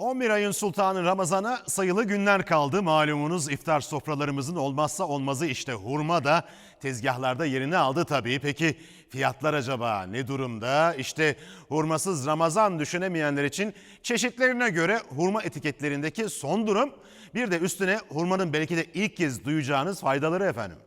11 ayın sultanı Ramazan'a sayılı günler kaldı. Malumunuz iftar sofralarımızın olmazsa olmazı işte hurma da tezgahlarda yerini aldı tabii. Peki fiyatlar acaba ne durumda? İşte hurmasız Ramazan düşünemeyenler için çeşitlerine göre hurma etiketlerindeki son durum. Bir de üstüne hurmanın belki de ilk kez duyacağınız faydaları efendim.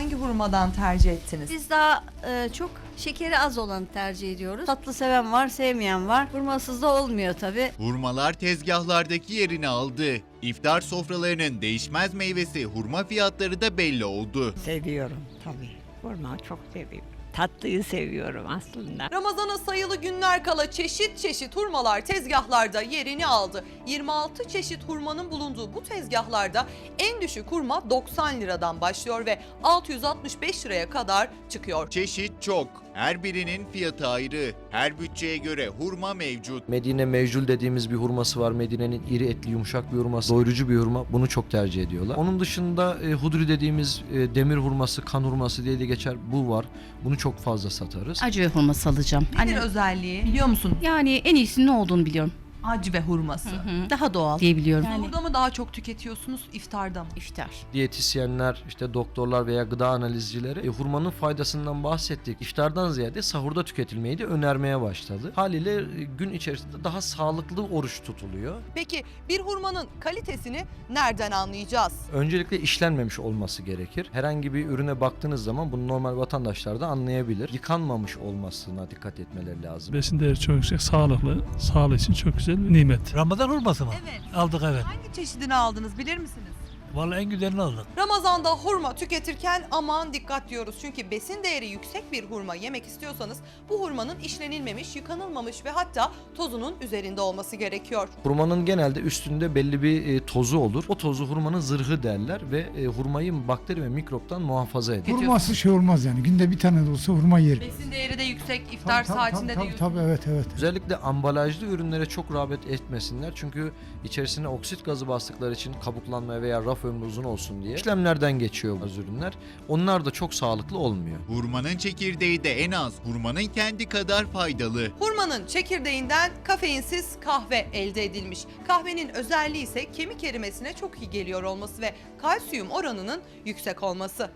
Hangi hurmadan tercih ettiniz? Biz daha e, çok şekeri az olanı tercih ediyoruz. Tatlı seven var, sevmeyen var. Hurmasız da olmuyor tabii. Hurmalar tezgahlardaki yerini aldı. İftar sofralarının değişmez meyvesi hurma fiyatları da belli oldu. Seviyorum tabii. Hurma çok seviyorum. Tatlıyı seviyorum aslında. Ramazana sayılı günler kala çeşit çeşit hurmalar tezgahlarda yerini aldı. 26 çeşit hurmanın bulunduğu bu tezgahlarda en düşük hurma 90 liradan başlıyor ve 665 liraya kadar çıkıyor. Çeşit çok. Her birinin fiyatı ayrı. Her bütçeye göre hurma mevcut. Medine mevcul dediğimiz bir hurması var. Medine'nin iri etli yumuşak bir hurması. Doyurucu bir hurma. Bunu çok tercih ediyorlar. Onun dışında e, hudri dediğimiz e, demir hurması, kan hurması diye de geçer. Bu var. Bunu çok fazla satarız. Acı ve hurması alacağım. Nedir özelliği biliyor musun? yani en iyisinin ne olduğunu biliyorum. Acı ve hurması. Hı, Daha doğal diyebiliyorum. Yani Burada mı daha çok tüketiyorsunuz iftarda mı? iftar. Diyetisyenler, işte doktorlar veya gıda analizcileri e, hurmanın faydasından bahsettik. İftardan ziyade sahurda tüketilmeyi de önermeye başladı. Haliyle e, gün içerisinde daha sağlıklı oruç tutuluyor. Peki bir hurmanın kalitesini nereden anlayacağız? Öncelikle işlenmemiş olması gerekir. Herhangi bir ürüne baktığınız zaman bunu normal vatandaşlar da anlayabilir. Yıkanmamış olmasına dikkat etmeleri lazım. Besin değeri çok yüksek, sağlıklı, sağlık için çok güzel bir nimet. Ramazan hurması mı? Evet. Aldık evet. Hangi çeşidini aldınız bilir misiniz? Vallahi en güzelini aldık. Ramazanda hurma tüketirken aman dikkat diyoruz. Çünkü besin değeri yüksek bir hurma yemek istiyorsanız bu hurmanın işlenilmemiş, yıkanılmamış ve hatta tozunun üzerinde olması gerekiyor. Hurmanın genelde üstünde belli bir e, tozu olur. O tozu hurmanın zırhı derler ve e, hurmayı bakteri ve mikroptan muhafaza eder. Hurması şey olmaz yani. Günde bir tane de olsa hurma yerim. Besin değeri de yüksek, iftar Tabii, tabii, saatinde tabii, de tabii, tabii, evet evet. Özellikle ambalajlı ürünlere çok rağbet etmesinler. Çünkü içerisine oksit gazı bastıkları için kabuklanma veya raf ömrü uzun olsun diye işlemlerden geçiyor bu ürünler. Onlar da çok sağlıklı olmuyor. Hurmanın çekirdeği de en az hurmanın kendi kadar faydalı. Hurmanın çekirdeğinden kafeinsiz kahve elde edilmiş. Kahvenin özelliği ise kemik erimesine çok iyi geliyor olması ve kalsiyum oranının yüksek olması.